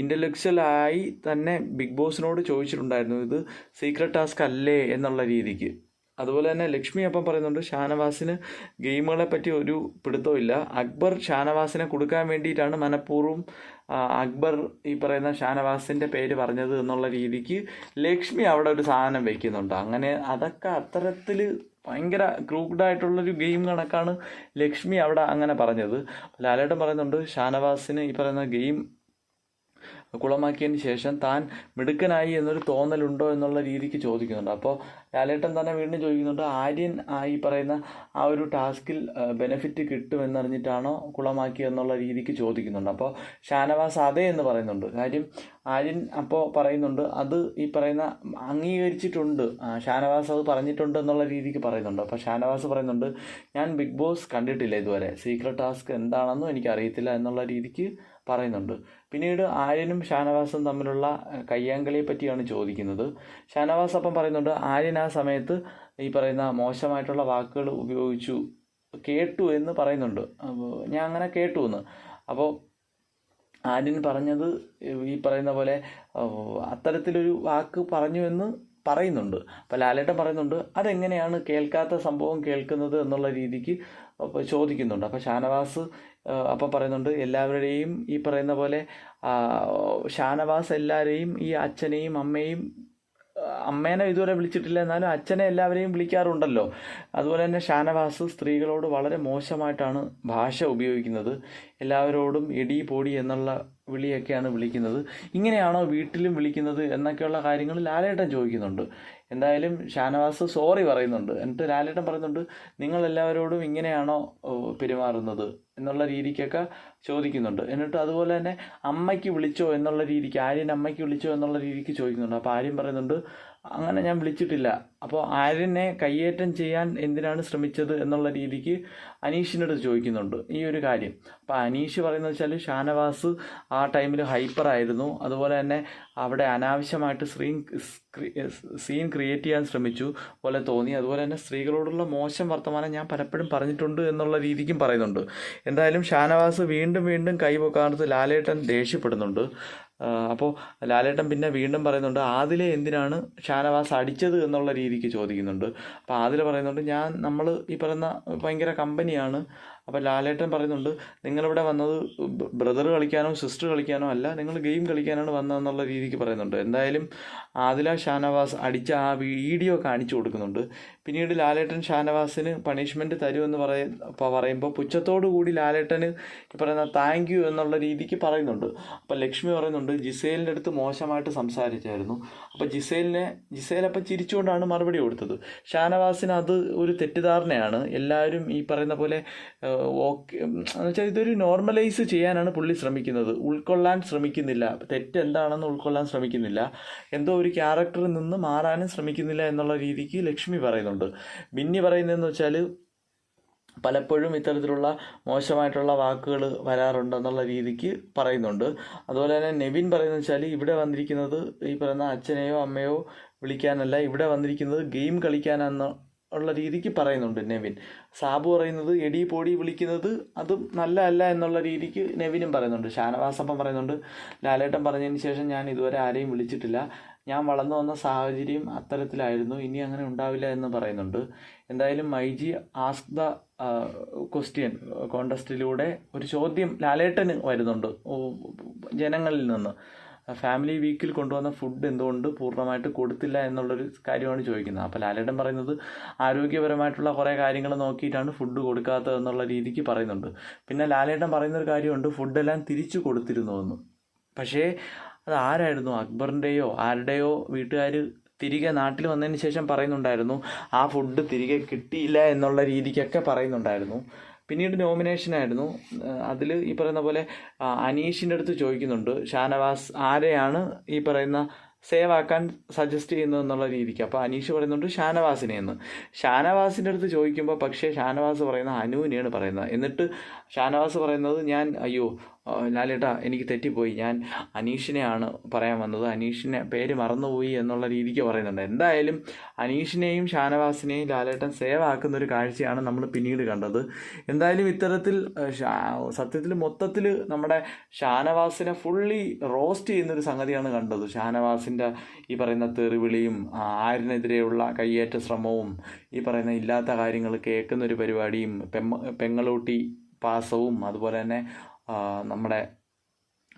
ഇന്റലക്ച്വലായി തന്നെ ബിഗ് ബോസിനോട് ചോദിച്ചിട്ടുണ്ടായിരുന്നു ഇത് സീക്രട്ട് ടാസ്ക് അല്ലേ? എന്നുള്ള രീതിക്ക്. അതുപോലെ തന്നെ ലക്ഷ്മി അപ്പം പറയുന്നുണ്ട് ഷാനവാസിന് ഗെയിമുകളെ പറ്റി ഒരു പിടുത്തവും ഇല്ല. അക്ബർ ഷാനവാസിനെ കൊടുക്കാൻ വേണ്ടിയിട്ടാണ് മനഃപൂർവം അക്ബർ ഈ പറയുന്ന ഷാനവാസിന്റെ പേര് പറഞ്ഞത് എന്നുള്ള രീതിക്ക് ലക്ഷ്മി അവിടെ ഒരു സാധനം വെക്കുന്നുണ്ട്. അങ്ങനെ അതൊക്കെ അത്തരത്തിൽ ഭയങ്കര ക്രൂഡായിട്ടുള്ളൊരു ഗെയിം കണക്കാണ് ലക്ഷ്മി അവിടെ അങ്ങനെ പറഞ്ഞത്. ലാലേട്ടൻ പറയുന്നുണ്ട് ഷാനവാസിന് ഈ പറയുന്ന ഗെയിം കുളമാക്കിയതിന് ശേഷം താൻ മിടുക്കനായി എന്നൊരു തോന്നലുണ്ടോ എന്നുള്ള രീതിക്ക് ചോദിക്കുന്നുണ്ട്. അപ്പോൾ ലാലേട്ടൻ തന്നെ വീണ്ടും ചോദിക്കുന്നുണ്ട് ആര്യൻ ഈ പറയുന്ന ആ ഒരു ടാസ്കിൽ ബെനിഫിറ്റ് കിട്ടുമെന്നറിഞ്ഞിട്ടാണോ കുളമാക്കിയത് എന്നുള്ള രീതിക്ക് ചോദിക്കുന്നുണ്ട്. അപ്പോൾ ഷാനവാസ് അതേ എന്ന് പറയുന്നുണ്ട്. കാര്യം ആര്യൻ അപ്പോൾ പറയുന്നുണ്ട് അത് ഈ പറയുന്ന അംഗീകരിച്ചിട്ടുണ്ട്. ഷാനവാസ് അത് പറഞ്ഞിട്ടുണ്ട് എന്നുള്ള രീതിക്ക് പറയുന്നുണ്ട്. അപ്പോൾ ഷാനവാസ് പറയുന്നുണ്ട് ഞാൻ ബിഗ് ബോസ് കണ്ടിട്ടില്ല ഇതുവരെ. സീക്രട്ട് ടാസ്ക് എന്താണെന്നും എനിക്കറിയത്തില്ല എന്നുള്ള രീതിക്ക് പറയുന്നുണ്ട്. പിന്നീട് ആര്യനും ഷാനവാസും തമ്മിലുള്ള കയ്യാങ്കളിയെ പറ്റിയാണ് ചോദിക്കുന്നത്. ഷാനവാസ് അപ്പം പറയുന്നുണ്ട് ആര്യൻ ആ സമയത്ത് ഈ പറയുന്ന മോശമായിട്ടുള്ള വാക്കുകൾ ഉപയോഗിച്ചു കേട്ടു എന്ന് പറയുന്നുണ്ട്. അപ്പോൾ ഞാൻ അങ്ങനെ കേട്ടു എന്ന്. അപ്പോൾ ആര്യൻ പറഞ്ഞത് ഈ പറയുന്ന പോലെ അത്തരത്തിലൊരു വാക്ക് പറഞ്ഞു എന്ന് പറയുന്നുണ്ട്. അപ്പോൾ ലാലേട്ടൻ പറയുന്നുണ്ട് അതെങ്ങനെയാണ് കേൾക്കാത്ത സംഭവം കേൾക്കുന്നത് എന്നുള്ള രീതിക്ക് ചോദിക്കുന്നുണ്ട്. അപ്പോൾ ഷാനവാസ് അപ്പം പറയുന്നുണ്ട് എല്ലാവരുടെയും ഈ പറയുന്ന പോലെ ഷാനവാസ് എല്ലാവരെയും ഈ അച്ഛനെയും അമ്മയും അമ്മേനെ ഇതുവരെ വിളിച്ചിട്ടില്ല എന്നാലും അച്ഛനെ എല്ലാവരെയും വിളിക്കാറുണ്ടല്ലോ. അതുപോലെ തന്നെ ഷാനവാസ് സ്ത്രീകളോട് വളരെ മോശമായിട്ടാണ് ഭാഷ ഉപയോഗിക്കുന്നത്. എല്ലാവരോടും എടി പൊടി എന്നുള്ള വിളിയൊക്കെയാണ് വിളിക്കുന്നത്. ഇങ്ങനെയാണോ വീട്ടിലും വിളിക്കുന്നത് എന്നൊക്കെയുള്ള കാര്യങ്ങൾ ലാലേട്ടൻ ചോദിക്കുന്നുണ്ട്. എന്തായാലും ഷാനവാസ് സോറി പറയുന്നുണ്ട്. എന്നിട്ട് ലാലേട്ടൻ പറയുന്നുണ്ട് നിങ്ങൾ എല്ലാവരോടും ഇങ്ങനെയാണോ പെരുമാറുന്നത്? എന്നുള്ള രീതിക്കൊക്കെ ചോദിക്കുന്നുണ്ട്. എന്നിട്ട് അതുപോലെ തന്നെ അമ്മയ്ക്ക് വിളിച്ചോ എന്നുള്ള രീതിക്ക് ആര്യൻ അമ്മയ്ക്ക് വിളിച്ചോ എന്നുള്ള രീതിക്ക് ചോദിക്കുന്നുണ്ട്. അപ്പോൾ ആര്യൻ പറയുന്നുണ്ട് അങ്ങനെ ഞാൻ വിളിച്ചിട്ടില്ല. അപ്പോൾ ആര്യനെ കയ്യേറ്റം ചെയ്യാൻ എന്തിനാണ് ശ്രമിച്ചത് എന്നുള്ള രീതിക്ക് അനീഷിനോട് ചോദിക്കുന്നുണ്ട് ഈ ഒരു കാര്യം. അപ്പോൾ അനീഷ് പറയുന്നത് വെച്ചാൽ ഷാനവാസ് ആ ടൈമിൽ ഹൈപ്പറായിരുന്നു അതുപോലെ തന്നെ അവിടെ അനാവശ്യമായിട്ട് സ്ക്രീൻ സീൻ ക്രിയേറ്റ് ചെയ്യാൻ ശ്രമിച്ചു പോലെ തോന്നി. അതുപോലെ തന്നെ സ്ത്രീകളോടുള്ള മോശം വർത്തമാനം ഞാൻ പലപ്പോഴും പറഞ്ഞിട്ടുണ്ട് എന്നുള്ള രീതിക്കും പറയുന്നുണ്ട്. എന്തായാലും ഷാനവാസ് വീണ്ടും വീണ്ടും കൈ ലാലേട്ടൻ ദേഷ്യപ്പെടുന്നുണ്ട്. അപ്പോൾ ലാലേട്ടൻ പിന്നെ വീണ്ടും പറയുന്നുണ്ട് ആദിലെ എന്തിനാണ് ഷാനവാസ് അടിച്ചത് എന്നുള്ള രീതിക്ക് ചോദിക്കുന്നുണ്ട്. അപ്പോൾ ആദില പറയുന്നുണ്ട് ഞാൻ നമ്മൾ ഈ പറയുന്ന ഭയങ്കര കമ്പനിയാണ്. അപ്പോൾ ലാലേട്ടൻ പറയുന്നുണ്ട് നിങ്ങളിവിടെ വന്നത് ബ്രദർ കളിക്കാനോ സിസ്റ്റർ കളിക്കാനോ അല്ല നിങ്ങൾ ഗെയിം കളിക്കാനാണ് വന്നതെന്നുള്ള രീതിക്ക് പറയുന്നുണ്ട്. എന്തായാലും ആദില ഷാനവാസ് അടിച്ച ആ വീഡിയോ കാണിച്ചു കൊടുക്കുന്നുണ്ട്. പിന്നീട് ലാലേട്ടൻ ഷാനവാസിന് പണിഷ്മെന്റ് തരുമെന്ന് പറയ പറയുമ്പോൾ പുച്ഛത്തോടു കൂടി ലാലേട്ടന് പറയുന്ന താങ്ക് യു എന്നുള്ള രീതിക്ക് പറയുന്നുണ്ട്. അപ്പോൾ ലക്ഷ്മി പറയുന്നുണ്ട് ജിസേലിന്റെ അടുത്ത് മോശമായിട്ട് സംസാരിച്ചായിരുന്നു. അപ്പോൾ ജിസേലിനെ ജിസേൽ അപ്പം ചിരിച്ചുകൊണ്ടാണ് മറുപടി കൊടുത്തത്. ഷാനവാസിന് അത് ഒരു തെറ്റിദ്ധാരണയാണ്. എല്ലാവരും ഈ പറയുന്ന പോലെ ഓക്കെ എന്ന് വെച്ചാൽ ഇതൊരു നോർമലൈസ് ചെയ്യാനാണ് പുള്ളി ശ്രമിക്കുന്നത്. ഉൾക്കൊള്ളാൻ ശ്രമിക്കുന്നില്ല. തെറ്റ് എന്താണെന്ന് ഉൾക്കൊള്ളാൻ ശ്രമിക്കുന്നില്ല. എന്തോ ഒരു ക്യാരക്ടറിൽ നിന്ന് മാറാനും ശ്രമിക്കുന്നില്ല എന്നുള്ള രീതിക്ക് ലക്ഷ്മി പറയുന്നുണ്ട്. ബിന്നി പറയുന്നതെന്ന് വെച്ചാൽ പലപ്പോഴും ഇത്തരത്തിലുള്ള മോശമായിട്ടുള്ള വാക്കുകൾ വരാറുണ്ടെന്നുള്ള രീതിക്ക് പറയുന്നുണ്ട്. അതുപോലെ തന്നെ നെവിൻ പറയുന്നത് വെച്ചാൽ ഇവിടെ വന്നിരിക്കുന്നത് ഈ പറയുന്ന അച്ഛനെയോ അമ്മയോ വിളിക്കാനല്ല ഇവിടെ വന്നിരിക്കുന്നത് ഗെയിം കളിക്കാനെന്ന ഉള്ള രീതിക്ക് പറയുന്നുണ്ട് നെവിൻ. സാബു പറയുന്നത് എടി പൊടി വിളിക്കുന്നത് അതും നല്ല അല്ല എന്നുള്ള രീതിക്ക് നെവിനും പറയുന്നുണ്ട്. ഷാനവാസപ്പം പറയുന്നുണ്ട് ലാലേട്ടൻ പറഞ്ഞതിന് ശേഷം ഞാൻ ഇതുവരെ ആരെയും വിളിച്ചിട്ടില്ല. ഞാൻ വളർന്നു വന്ന സാഹചര്യം അത്തരത്തിലായിരുന്നു. ഇനി അങ്ങനെ ഉണ്ടാവില്ല എന്ന് പറയുന്നുണ്ട്. എന്തായാലും മൈജി ആസ്ക് ദ ക്വസ്റ്റ്യൻ കോണ്ടസ്റ്റിലൂടെ ഒരു ചോദ്യം ലാലേട്ടന് വരുന്നുണ്ട്. ജനങ്ങളിൽ നിന്ന്. ഫാമിലി വീക്കിൽ കൊണ്ടുവന്ന ഫുഡ് എന്തുകൊണ്ട് പൂർണമായിട്ട് കൊടുത്തില്ല എന്നുള്ളൊരു കാര്യമാണ് ചോദിക്കുന്നത്. അപ്പോൾ ലാലേട്ടൻ പറയുന്നത് ആരോഗ്യപരമായിട്ടുള്ള കുറേ കാര്യങ്ങൾ നോക്കിയിട്ടാണ് ഫുഡ് കൊടുക്കാത്തത് എന്നുള്ള രീതിക്ക് പറയുന്നുണ്ട്. പിന്നെ ലാലേട്ടൻ പറയുന്നൊരു കാര്യമുണ്ട് ഫുഡെല്ലാം തിരിച്ചു കൊടുത്തിരുന്നു എന്ന്. പക്ഷേ അത് ആരായിരുന്നു അക്ബറിന്റെയോ ആരുടെയോ വീട്ടുകാർ തിരികെ നാട്ടിൽ വന്നതിന് ശേഷം പറയുന്നുണ്ടായിരുന്നു ആ ഫുഡ് തിരികെ കിട്ടിയില്ല എന്നുള്ള രീതിക്കൊക്കെ പറയുന്നുണ്ടായിരുന്നു. പിന്നീട് നോമിനേഷനായിരുന്നു അതിൽ ഈ പറയുന്ന പോലെ അനീഷിന്റെ അടുത്ത് ചോദിക്കുന്നുണ്ട് ഷാനവാസ് ആരെയാണ് ഈ പറയുന്ന സേവ് ആക്കാൻ സജസ്റ്റ് ചെയ്യുന്നത് എന്നുള്ള രീതിക്ക്? അപ്പോൾ അനീഷ് പറയുന്നുണ്ട് ഷാനവാസിനെ എന്ന് ഷാനവാസിന്റെ അടുത്ത് ചോദിക്കുമ്പോൾ പക്ഷേ ഷാനവാസ് പറയുന്ന അനുവിനെയാണ് പറയുന്നത്. എന്നിട്ട് ഷാനവാസ് പറയുന്നത് ഞാൻ അയ്യോ ലാലേട്ടാ എനിക്ക് തെറ്റിപ്പോയി. ഞാൻ അനീഷിനെയാണ് പറയാൻ വന്നത്. അനീഷിനെ പേര് മറന്നുപോയി എന്നുള്ള രീതിക്ക് പറയുന്നുണ്ട്. എന്തായാലും അനീഷിനെയും ഷാനവാസിനെയും ലാലേട്ടൻ സേവ് ആക്കുന്ന ഒരു കാഴ്ചയാണ് നമ്മൾ പിന്നീട് കണ്ടത്. എന്തായാലും ഇത്തരത്തിൽ സത്യത്തിൽ മൊത്തത്തിൽ നമ്മുടെ ഷാനവാസിനെ ഫുള്ളി റോസ്റ്റ് ചെയ്യുന്നൊരു സംഗതിയാണ് കണ്ടത്. ഷാനവാസിന്റെ ഈ പറയുന്ന തെറിവിളിയും ആരിനെതിരെയുള്ള കയ്യേറ്റ ശ്രമവും ഈ പറയുന്ന ഇല്ലാത്ത കാര്യങ്ങൾ കേൾക്കുന്നൊരു പരിപാടിയും പെമ്മ പെങ്ങളൂട്ടി പാസവും അതുപോലെ തന്നെ നമ്മുടെ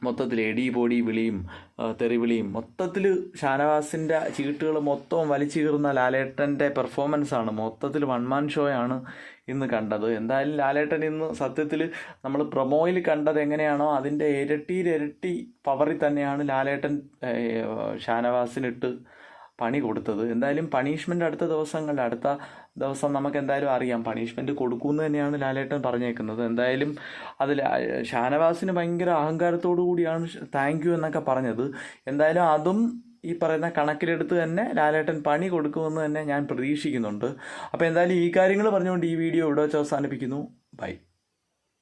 മൊത്തത്തിൽ എടി പൊടി വിളിയും തെറി തെറിവിളിയും മൊത്തത്തിൽ ഷാനവാസിന്റെ ചീട്ടുകൾ മൊത്തം വലിച്ചു കീറുന്ന ലാലേട്ടന്റെ പെർഫോമൻസ് ആണ്. മൊത്തത്തിൽ വൺ മാൻ ഷോയാണ് ഇന്ന് കണ്ടത്. എന്തായാലും ലാലേട്ടൻ ഇന്ന് സത്യത്തിൽ നമ്മൾ പ്രൊമോയിൽ കണ്ടത് എങ്ങനെയാണോ അതിന്റെ ഇരട്ടിയിലിരട്ടി പവറിൽ തന്നെയാണ് ലാലേട്ടൻ ഷാനവാസിനിട്ട് പണി കൊടുത്തത്. എന്തായാലും പണിഷ്മെന്റ് അടുത്ത ദിവസങ്ങളിൽ അടുത്ത ദിവസം നമുക്ക് എന്തായാലും അറിയാം. പണിഷ്മെന്റ് കൊടുക്കുമെന്ന് തന്നെയാണ് ലാലേട്ടൻ പറഞ്ഞേക്കുന്നത്. എന്തായാലും അതിൽ ഷാനവാസിന് ഭയങ്കര അഹങ്കാരത്തോടു കൂടിയാണ് താങ്ക് യു എന്നൊക്കെ പറഞ്ഞത്. എന്തായാലും അതും ഈ പറയുന്ന കണക്കിലെടുത്ത് തന്നെ ലാലേട്ടൻ പണി കൊടുക്കുമെന്ന് തന്നെ ഞാൻ പ്രതീക്ഷിക്കുന്നുണ്ട്. അപ്പോൾ എന്തായാലും ഈ കാര്യങ്ങൾ പറഞ്ഞുകൊണ്ട് ഈ വീഡിയോ ഇവിടെ വെച്ച് അവസാനിപ്പിക്കുന്നു. ബൈ